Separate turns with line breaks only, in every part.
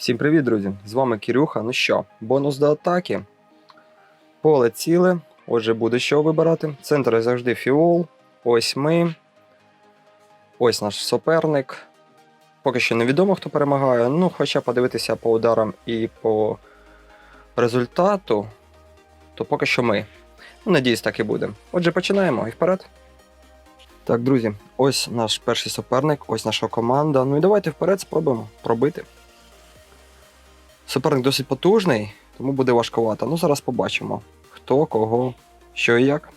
Всім привіт, друзі! З вами Кирюха. Ну що, бонус до атаки. Поле ціле. Отже, буде що вибирати. Центр завжди фіол. Ось ми. Ось наш суперник. Поки що невідомо, хто перемагає. Ну, хоча подивитися по ударам і по результату, то поки що ми. Ну, надіюсь, так і буде. Отже, починаємо і вперед. Так, друзі, ось наш перший суперник, ось наша команда. Ну і давайте вперед спробуємо пробити. Суперник досить потужний, тому буде важкувато. Ну, зараз побачимо, хто, кого, що і як.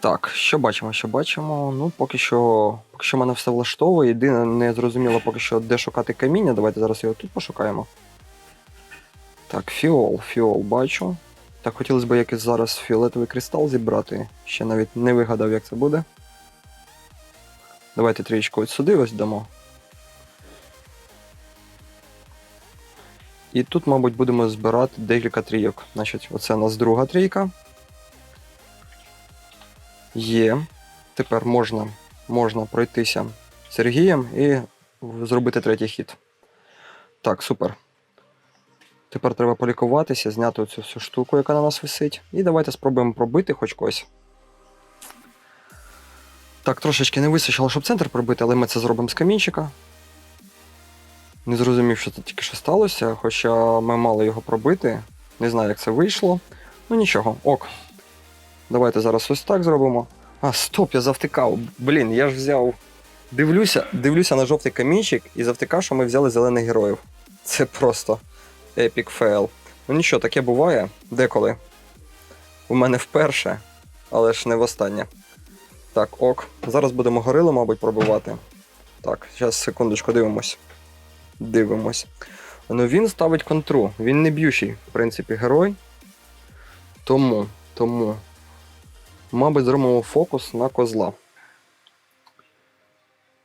Так, що бачимо, що бачимо? Ну, поки що, поки що мене все влаштовує. Єдине, не зрозуміло поки що, де шукати каміння. Давайте зараз його тут пошукаємо. Так, фіол, фіол бачу. Так, хотілося б якийсь зараз фіолетовий кристал зібрати. Ще навіть не вигадав, як це буде. Давайте трієчку от сюди ось дамо. І тут, мабуть, будемо збирати декілька трійок. Значить, оце у нас друга трійка. Є. Тепер можна, можна пройтися Сергієм і зробити третій хід. Так, супер. Тепер треба полікуватися, зняти цю всю штуку, яка на нас висить. І давайте спробуємо пробити хоч когось. Так, трошечки не вистачило, щоб центр пробити, але ми це зробимо з камінчика. Не зрозумів, що це тільки що сталося, хоча ми мали його пробити. Не знаю, як це вийшло. Ну нічого, ок. Давайте зараз ось так зробимо. А, стоп, я завтикав. Блін, я ж взяв. Дивлюся, дивлюся на жовтий камінчик і завтикав, що ми взяли зелених героїв. Це просто епік фейл. Ну нічого, таке буває деколи. У мене вперше, але ж не востаннє. Так, ок. Зараз будемо горилу, мабуть, пробивати. Так, зараз секундочку дивимось. Дивимось. Ну він ставить контру. Він не б'ючий, в принципі, герой. Тому, тому. Мабуть, зробимо фокус на козла.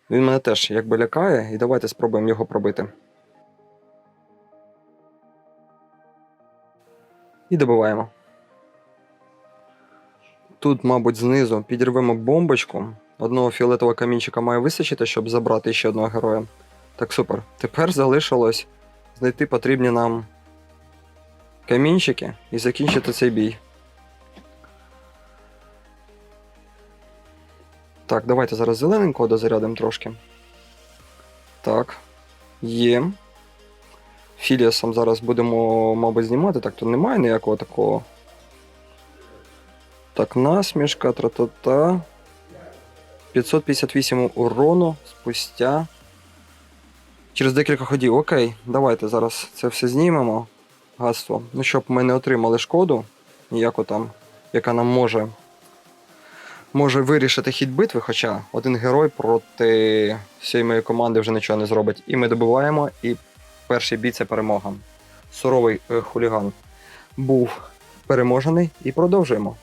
Він мене теж якби лякає, і давайте спробуємо його пробити. І добиваємо. Тут, мабуть, знизу підірвемо бомбочку. Одного фіолетового камінчика має вистачити, щоб забрати ще одного героя. Так, супер. Тепер залишилось знайти потрібні нам камінчики і закінчити цей бій. Так, давайте зараз зелененького дозарядимо трошки. Так. Є. Філіасом зараз будемо, мабуть, знімати. Так, тут немає ніякого такого. Так, насмішка, тра-та-та. 558 урону спустя. Через декілька ходів. Окей, давайте зараз це все знімемо. Гадство. Ну, щоб ми не отримали шкоду, ніяку там, яка нам може. Може вирішити хід битви, хоча один герой проти всієї моєї команди вже нічого не зробить. І ми добиваємо, і перший бій це перемога. Суровий е, хуліган був переможений і продовжуємо.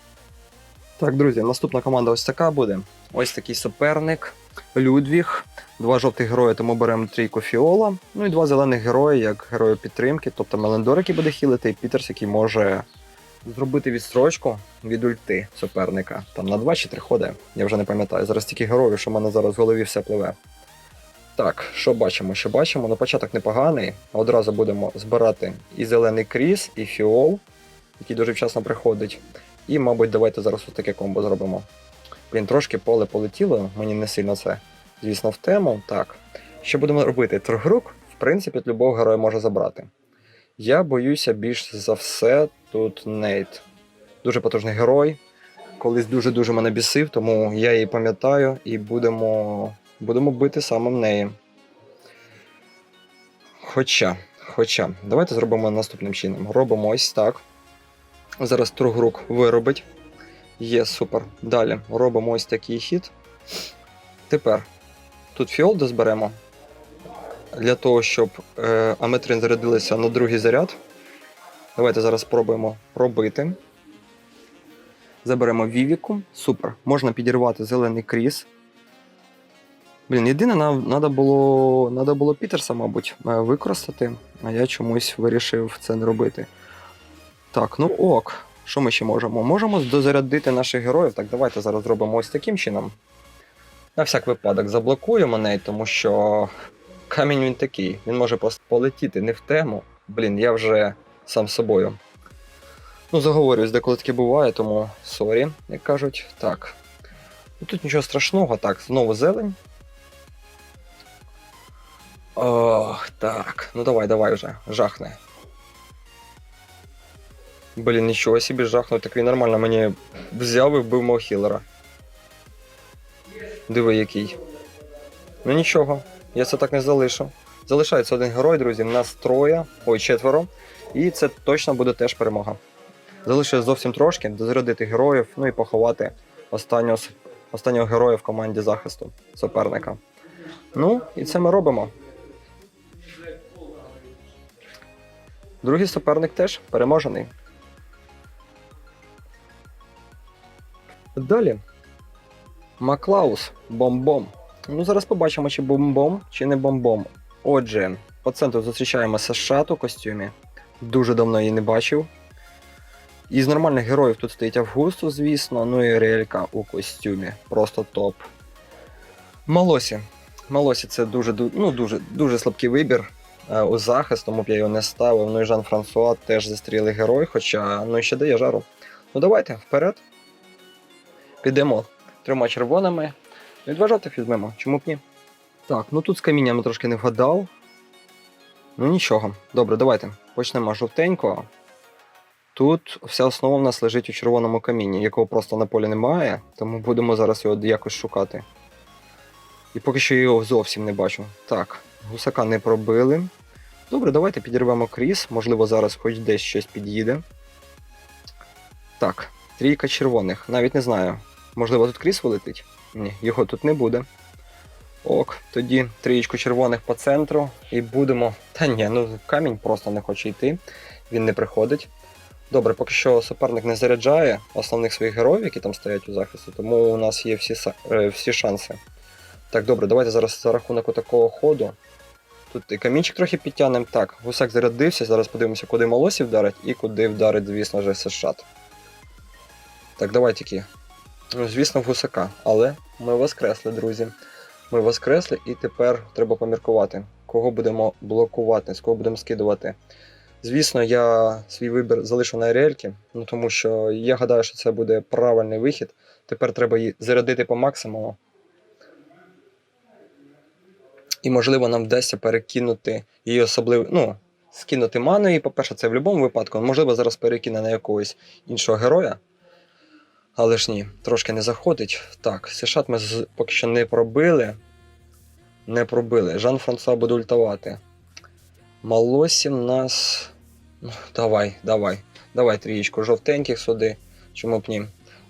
Так, друзі, наступна команда ось така буде. Ось такий суперник. Людвіг. Два жовтих герої, тому беремо трійку Фіола. Ну і два зелених герої, як герої підтримки. Тобто Мелендор, який буде хілити, і Пітерс, який може зробити відстрочку від ульти суперника. Там на 2 чи 3 ходи. Я вже не пам'ятаю. Зараз тільки героїв, що в мене зараз в голові все пливе. Так, що бачимо? Що бачимо? Ну, початок непоганий. Одразу будемо збирати і зелений кріс, і фіол, який дуже вчасно приходить. І, мабуть, давайте зараз ось таке комбо зробимо. Блін, трошки поле полетіло, мені не сильно це, звісно, в тему. Так. Що будемо робити? Трогрук, в принципі, любого героя може забрати. Я боюся більш за все тут Нейт. Дуже потужний герой. Колись дуже-дуже мене бісив, тому я її пам'ятаю і будемо, будемо бити саме в неї. Хоча, хоча, давайте зробимо наступним чином. Робимо ось так. Зараз Тругрук виробить. Є супер. Далі робимо ось такий хід. Тепер тут фіол дозберемо. Для того, щоб е, аметрин зарядилися на другий заряд. Давайте зараз спробуємо пробити. Заберемо Вівіку. Супер. Можна підірвати зелений кріс. Блін, єдине, нам треба було, надо було Пітерса, мабуть, е, використати, а я чомусь вирішив це не робити. Так, ну ок. Що ми ще можемо? Можемо дозарядити наших героїв. Так, давайте зараз зробимо ось таким чином. На всяк випадок заблокуємо неї, тому що камінь він такий. Він може полетіти не в тему. Блін, я вже сам собою. Ну, заговорюсь, деколи таке буває, тому сорі, як кажуть. Так. Ну, Тут нічого страшного, так, знову зелень. Ох, так. Ну давай, давай вже, жахне. Блін, нічого собі жахнув, так він нормально мені взяв і вбив мого хілера. Диви який. Ну нічого, я це так не залишу. Залишається один герой, друзі, нас троє, ой, четверо. І це точно буде теж перемога. Залишилось зовсім трошки, дозарядити героїв, ну і поховати останнього, останнього героя в команді захисту суперника. Ну, і це ми робимо. Другий суперник теж переможений. Далі. Маклаус бомбом. Ну, зараз побачимо, чи бомбом, чи не бомбом. Отже, по центру зустрічаємо Сашат у костюмі. Дуже давно її не бачив. Із нормальних героїв тут стоїть Августу, звісно, ну і Релька у костюмі. Просто топ. Малосі. Малосі це дуже, ну, дуже, дуже слабкий вибір е, у захист, тому б я його не ставив. Ну і Жан Франсуа теж застрілий герой, хоча ну, ще дає жару. Ну давайте, вперед. Підемо трьома червоними. І два жовтих візьмемо, чому б ні? Так, ну тут з камінням трошки не вгадав. Ну нічого. Добре, давайте. Почнемо з жовтенького. Тут вся основа в нас лежить у червоному камінні, якого просто на полі немає, тому будемо зараз його якось шукати. І поки що його зовсім не бачу. Так, гусака не пробили. Добре, давайте підірвемо кріс, можливо, зараз хоч десь щось під'їде. Так, трійка червоних, навіть не знаю. Можливо, тут кріс вилетить? Ні, його тут не буде. Ок, тоді трієчку червоних по центру і будемо. Та ні, ну камінь просто не хоче йти, він не приходить. Добре, поки що суперник не заряджає основних своїх героїв, які там стоять у захисті, тому у нас є всі, е, всі шанси. Так, добре, давайте зараз за рахунок такого ходу. Тут і камінчик трохи підтягнемо. Так, гусак зарядився, зараз подивимося, куди молосі вдарить і куди вдарить, звісно ж, Сешат. Так, давай тільки. Звісно, в гусака. Але ми воскресли, друзі. Ми воскресли, і тепер треба поміркувати, кого будемо блокувати, з кого будемо скидувати. Звісно, я свій вибір залишу на Аріельки, ну тому що я гадаю, що це буде правильний вихід. Тепер треба її зарядити по максимуму. І, можливо, нам вдасться перекинути її особливо. Ну, скинути ману її, по-перше, це в будь-якому випадку. Можливо, зараз перекине на якогось іншого героя. Але ж ні, трошки не заходить. Так, Сешат ми поки що не пробили. Не пробили. Жан Франсуа буде ультавати. Малосі в нас. Ну, давай, давай. Давай трієчку жовтеньких сюди. Чому б ні?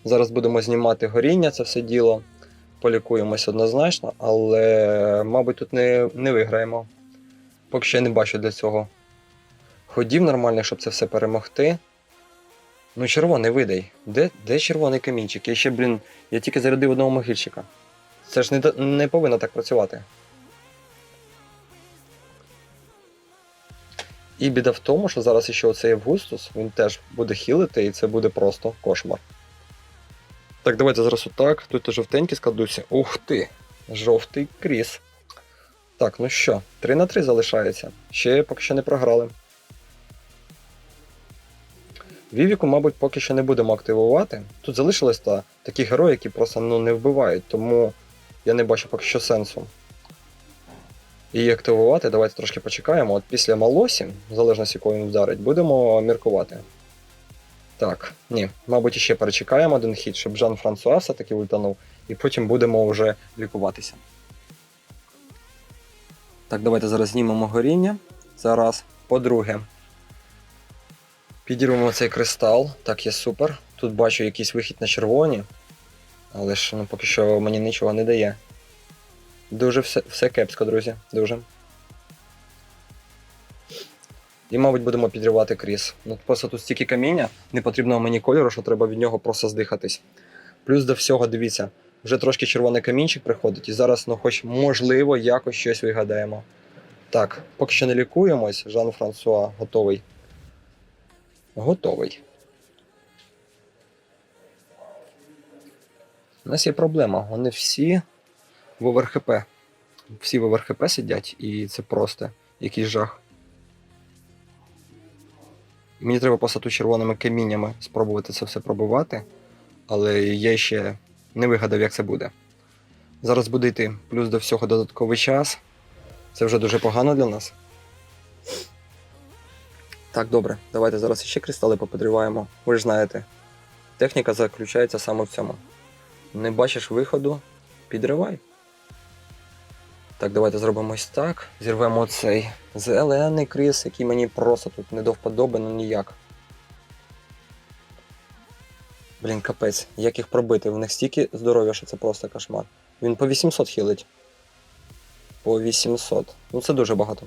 Зараз будемо знімати горіння, це все діло. Полікуємось однозначно, але, мабуть, тут не, не виграємо. Поки що я не бачу для цього ходів нормальних, щоб це все перемогти. Ну, червоний видай. Де, де червоний камінчик? Я ще, блін, я тільки зарядив одного могильщика. Це ж не, не повинно так працювати. І біда в тому, що зараз ще оцей Августус, він теж буде хілити, і це буде просто кошмар. Так, давайте зараз отак. Тут і жовтенькі складуться. Ух ти! Жовтий кріс. Так, ну що, 3 на 3 залишається. Ще поки що не програли. Вівіку, мабуть, поки що не будемо активувати. Тут залишились та такі герої, які просто ну, не вбивають, тому я не бачу поки що сенсу. Її активувати, давайте трошки почекаємо. От після Малосі, в залежності якого він вдарить, будемо міркувати. Так, ні, мабуть, ще перечекаємо один хід, щоб Жан Франсуа все-таки ультанув, і потім будемо вже лікуватися. Так, давайте зараз знімемо горіння. Зараз. По-друге, підірвемо цей кристал. Так, є супер. Тут бачу якийсь вихід на червоні. Але ж ну, поки що мені нічого не дає. Дуже все, все кепсько, друзі. Дуже. І, мабуть, будемо підривати кріс. Ну, просто тут стільки каміння, не потрібного мені кольору, що треба від нього просто здихатись. Плюс до всього, дивіться, вже трошки червоний камінчик приходить, і зараз, ну, хоч можливо, якось щось вигадаємо. Так, поки що не лікуємось, Жан Франсуа готовий. Готовий. У нас є проблема. Вони всі в ОверХП. Всі в ОверХП сидять, і це просто якийсь жах. Мені треба тут червоними каміннями спробувати це все пробувати, але я ще не вигадав, як це буде. Зараз буде йти плюс до всього додатковий час. Це вже дуже погано для нас. Так, добре, давайте зараз ще кристали поподриваємо. Ви ж знаєте, техніка заключається саме в цьому. Не бачиш виходу, підривай. Так, давайте зробимо ось так. Зірвемо цей зелений крис, який мені просто тут не до вподоби, ну ніяк. Блін, капець, як їх пробити? В них стільки здоров'я, що це просто кошмар. Він по 800 хілить. По 800. Ну це дуже багато.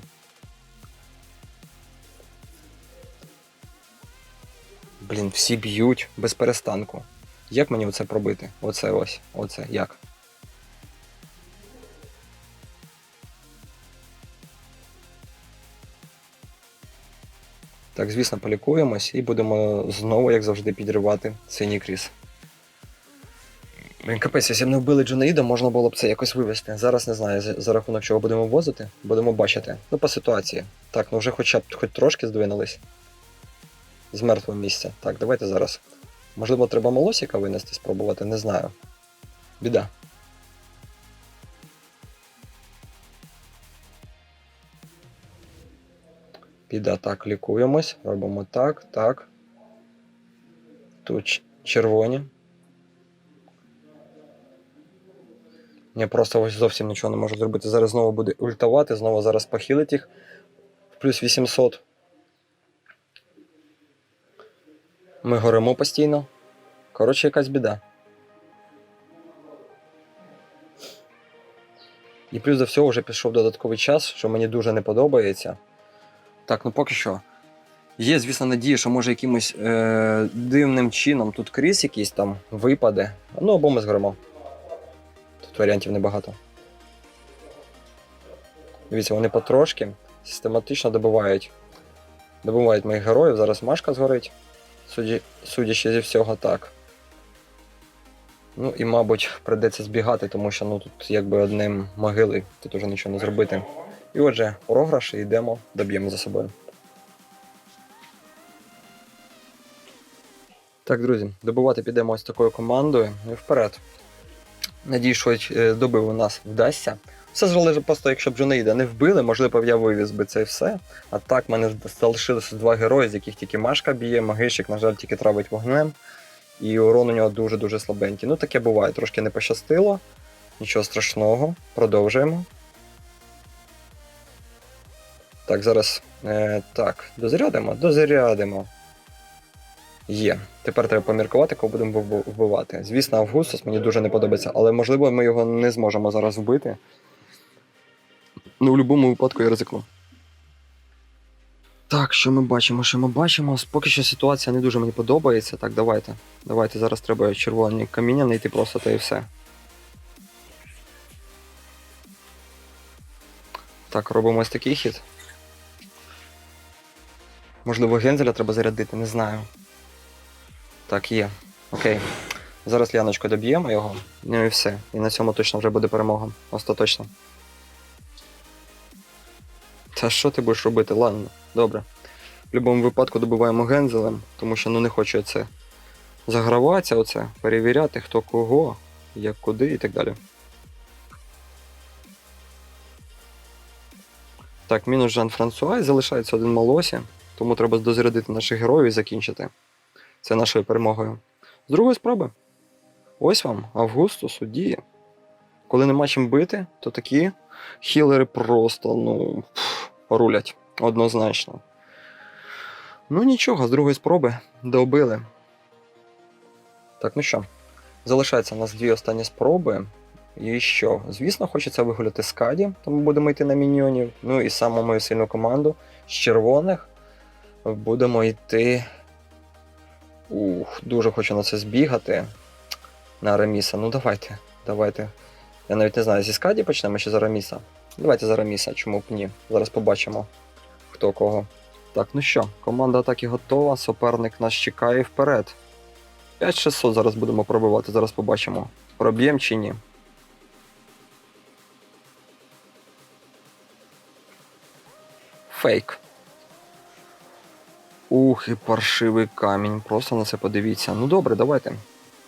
Блін, всі б'ють без перестанку. Як мені оце пробити? Оце ось. Оце. Як? Так, звісно, полікуємось і будемо знову, як завжди, підривати синій кріс. Блін, капець, якщо б не вбили Джонаїда, можна було б це якось вивести. Зараз не знаю, за, рахунок чого будемо возити, будемо бачити. Ну, по ситуації. Так, ну вже хоча б хоч трошки здвинулись. З мертвого місця. Так, давайте зараз. Можливо, треба молосіка винести, спробувати, не знаю. Біда. Біда, так, лікуємось. Робимо так, так. Тут червоні. Я просто ось зовсім нічого не можу зробити. Зараз знову буде ультавати, знову зараз похилить їх. В плюс 800. Ми горимо постійно. Коротше, якась біда. І плюс до всього вже пішов додатковий час, що мені дуже не подобається. Так, ну поки що. Є, звісно, надія, що може якимось е- дивним чином тут кріс якийсь там випаде. Ну або ми згоримо. Тут варіантів небагато. Дивіться, вони потрошки систематично добивають. Добивають моїх героїв. Зараз Машка згорить. Суді... Судячи зі всього так. Ну і, мабуть, прийдеться збігати, тому що ну, тут якби одним могили, тут уже нічого не зробити. І отже, програш і йдемо, доб'ємо за собою. Так, друзі, добувати підемо ось такою командою і вперед. Надію, що е, добив у нас вдасться. Все залежить просто, якщо б Джонеїда не вбили, можливо, я вивіз би це і все. А так, в мене залишилося два герої, з яких тільки Машка б'є, магишик, на жаль, тільки травить вогнем. І урон у нього дуже-дуже слабенький. Ну, таке буває, трошки не пощастило. Нічого страшного, продовжуємо. Так, зараз. Е, так, дозарядимо? Дозарядимо. Є. Тепер треба поміркувати, кого будемо вбивати. Звісно, Августус мені дуже не подобається, але можливо ми його не зможемо зараз вбити. Ну, в будь-якому випадку я ризикну. Так, що ми бачимо? Що ми бачимо? Поки що ситуація не дуже мені подобається. Так, давайте. Давайте зараз треба червоні каміння знайти просто та і все. Так, робимо ось такий хід. Можливо, гензеля треба зарядити, не знаю. Так, є. Окей. Зараз Ляночку доб'ємо його. Ну і все. І на цьому точно вже буде перемога. Остаточно. Та що ти будеш робити? Ладно, добре. В будь-якому випадку добиваємо гензелем, тому що ну не хочу це заграватися, оце, перевіряти, хто кого, як куди і так далі. Так, мінус Жан Франсуа залишається один Малосі, тому треба дозарядити наших героїв і закінчити. Це нашою перемогою. З другої спроби. Ось вам, Августус у. Коли нема чим бити, то такі хілери просто, ну, пф, рулять однозначно. Ну нічого, з другої спроби добили. Так, ну що, залишається у нас дві останні спроби. І що? Звісно, хочеться вигуляти скаді, тому будемо йти на міньйонів. Ну і саму мою сильну команду з червоних будемо йти. Ух, дуже хочу на це збігати. На Араміса. Ну давайте, давайте. Я навіть не знаю, зі скаді почнемо чи з Араміса. Давайте зараз міса, чому б ні. Зараз побачимо, хто кого. Так, ну що, команда так і готова, суперник нас чекає вперед. 5600 зараз будемо пробивати, зараз побачимо. Проб'ємо чи ні. Фейк. Ух, і паршивий камінь. Просто на це подивіться. Ну добре, давайте.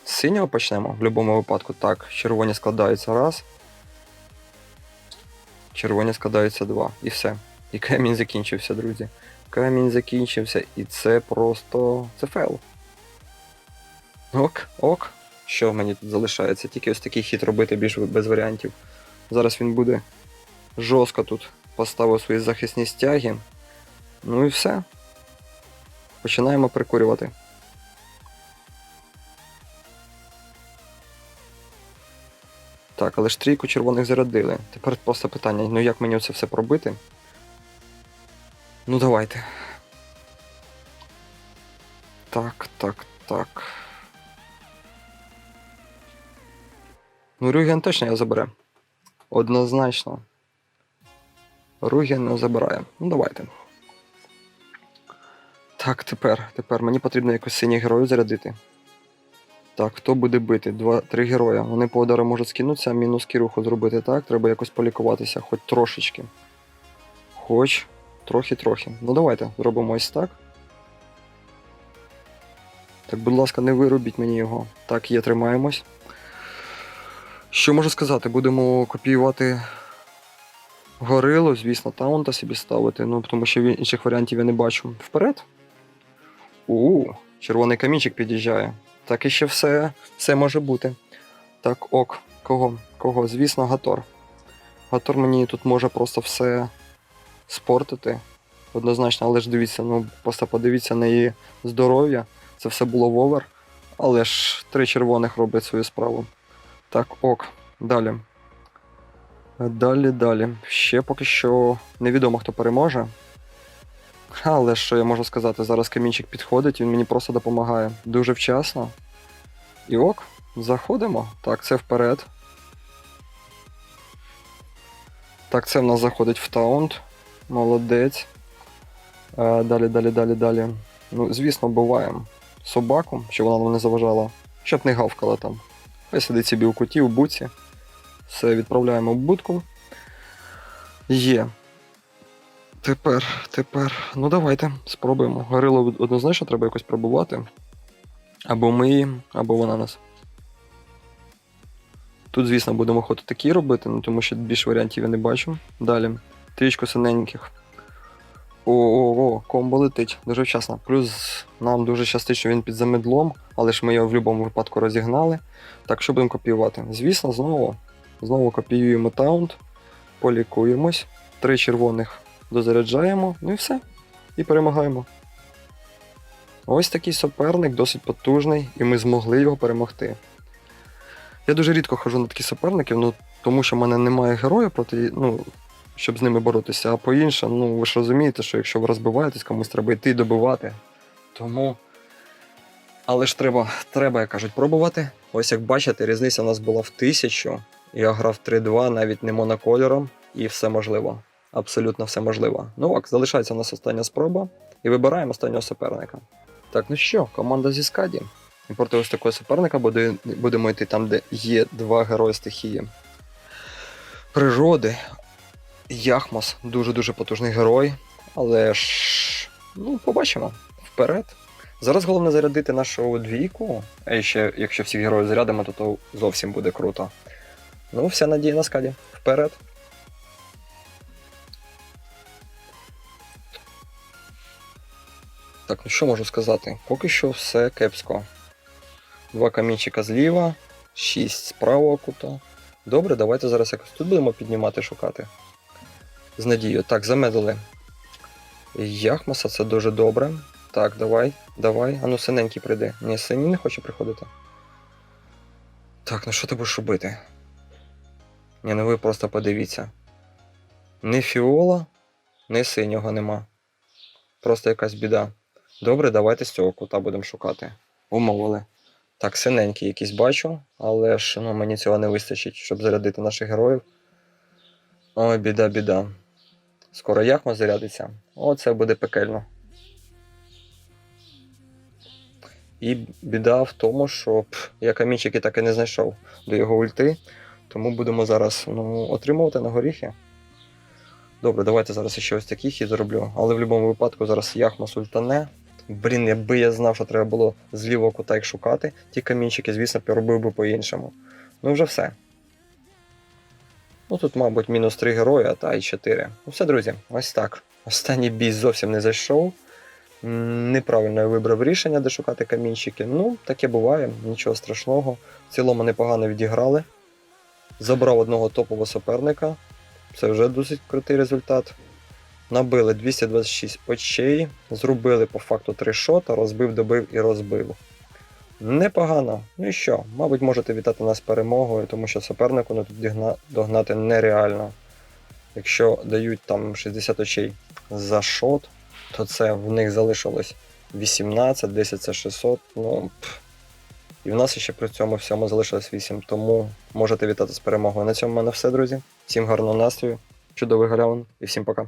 З синього почнемо в будь-якому випадку. Так, червоні складаються раз. Червоні складаються два. І все. І камінь закінчився, друзі. Камінь закінчився, і це просто. це фейл. Ок, ок. Що мені тут залишається? Тільки ось такий хід робити більш без варіантів. Зараз він буде жорстко тут поставив свої захисні стяги. Ну і все. Починаємо прикурювати. Так, але ж трійку червоних зарядили. Тепер просто питання, ну як мені це все пробити? Ну давайте. Так, так, так. Ну, Рюген точно я забере. Однозначно. Руген не забирає. Ну давайте. Так, тепер. Тепер мені потрібно якось синіх героїв зарядити. Так, хто буде бити? Два, три героя. Вони по удару можуть скинутися, мінус кіруху зробити так. Треба якось полікуватися, хоч трошечки. Хоч трохи-трохи. Ну давайте, зробимо ось так. Так, будь ласка, не виробіть мені його. Так, є, тримаємось. Що можу сказати? Будемо копіювати горилу, звісно, таунта собі ставити, ну тому що інших варіантів я не бачу. Вперед. У, червоний камінчик під'їжджає. Так і ще все, все може бути. Так, ок. Кого? Кого? Звісно, Гатор. Гатор мені тут може просто все спортити. Однозначно, але ж дивіться, ну просто подивіться на її здоров'я. Це все було в овер. Але ж три червоних роблять свою справу. Так, ок. Далі. Далі, далі. Ще поки що невідомо, хто переможе. Але що я можу сказати? Зараз камінчик підходить, він мені просто допомагає дуже вчасно. І ок, заходимо. Так, це вперед. Так, це в нас заходить в таунт. Молодець. Е, далі, далі, далі, далі. Ну, звісно, вбиваємо собаку, щоб вона нам не заважала, щоб не гавкала там. Хай сидить собі у куті, у буці. Все, відправляємо в будку. Є. Тепер, тепер. Ну давайте, спробуємо. Горило однозначно треба якось пробувати. Або ми або вона нас. Тут, звісно, будемо хоти такі робити, ну, тому що більше варіантів я не бачу. Далі. Трічку синеньких. О-о-о, комбо летить дуже вчасно. Плюс нам дуже щастить, що він під замедлом, але ж ми його в будь-якому випадку розігнали. Так, що будемо копіювати? Звісно, знову. Знову копіюємо таунт, полікуємось, три червоних дозаряджаємо, ну і все. І перемагаємо. Ось такий суперник, досить потужний, і ми змогли його перемогти. Я дуже рідко ходжу на такі суперників, ну, тому що в мене немає героя проти, ну, щоб з ними боротися, а по інше, ну ви ж розумієте, що якщо ви розбиваєтесь, комусь треба йти добивати. Тому. Але ж треба, треба, як кажуть, пробувати. Ось як бачите, різниця у нас була в тисячу. Я грав 3-2 навіть не монокольором, і все можливо. Абсолютно все можливо. Ну ок, залишається у нас остання спроба. І вибираємо останнього суперника. Так, ну що, команда зі Скаді. І проти ось такого суперника буде, будемо йти там, де є два герої стихії. Природи. Яхмос дуже-дуже потужний герой. Але ж. Ну, побачимо. Вперед. Зараз головне зарядити нашу двійку. А ще, якщо всіх героїв зарядимо, то, то зовсім буде круто. Ну, вся надія на скаді. Вперед. Так, ну що можу сказати? Поки що все кепсько. Два камінчика зліва, шість з правого кута. Добре, давайте зараз якось тут будемо піднімати, шукати. З надією. Так, замедлили. Яхмаса, це дуже добре. Так, давай, давай. Ану, синенький прийди. Ні, синій не хоче приходити. Так, ну що ти будеш робити? Ні, ну ви просто подивіться. Ні фіола, ні синього нема. Просто якась біда. Добре, давайте з цього кута будемо шукати. Умовили. Так, синенький якийсь бачу, але ж ну, мені цього не вистачить, щоб зарядити наших героїв. Ой, біда, біда. Скоро Яхма зарядиться. О, це буде пекельно. І біда в тому, що я камінчики так і не знайшов до його ульти, тому будемо зараз ну, отримувати на горіхи. Добре, давайте зараз ще ось такий хід зроблю. Але в будь-якому випадку зараз яхма сультане. Блін, якби я знав, що треба було з лівого кута їх шукати, ті камінчики, звісно, робив би по-іншому. Ну вже все. Ну тут, мабуть, мінус 3 герої, та й 4. Ну все, друзі, ось так. Останній бій зовсім не зайшов. Неправильно я вибрав рішення, де шукати камінчики. Ну, таке буває, нічого страшного. В цілому непогано відіграли. Забрав одного топового суперника. Це вже досить крутий результат. Набили 226 очей, зробили по факту 3 шота, розбив, добив і розбив. Непогано. Ну і що? Мабуть, можете вітати нас перемогою, тому що супернику ну, тут догнати нереально. Якщо дають там 60 очей за шот, то це в них залишилось 18, 10 це 600. Ну, пф. І в нас ще при цьому всьому залишилось 8, тому можете вітати з перемогою. На цьому в мене все, друзі. Всім гарного настрою, чудових галявин і всім пока.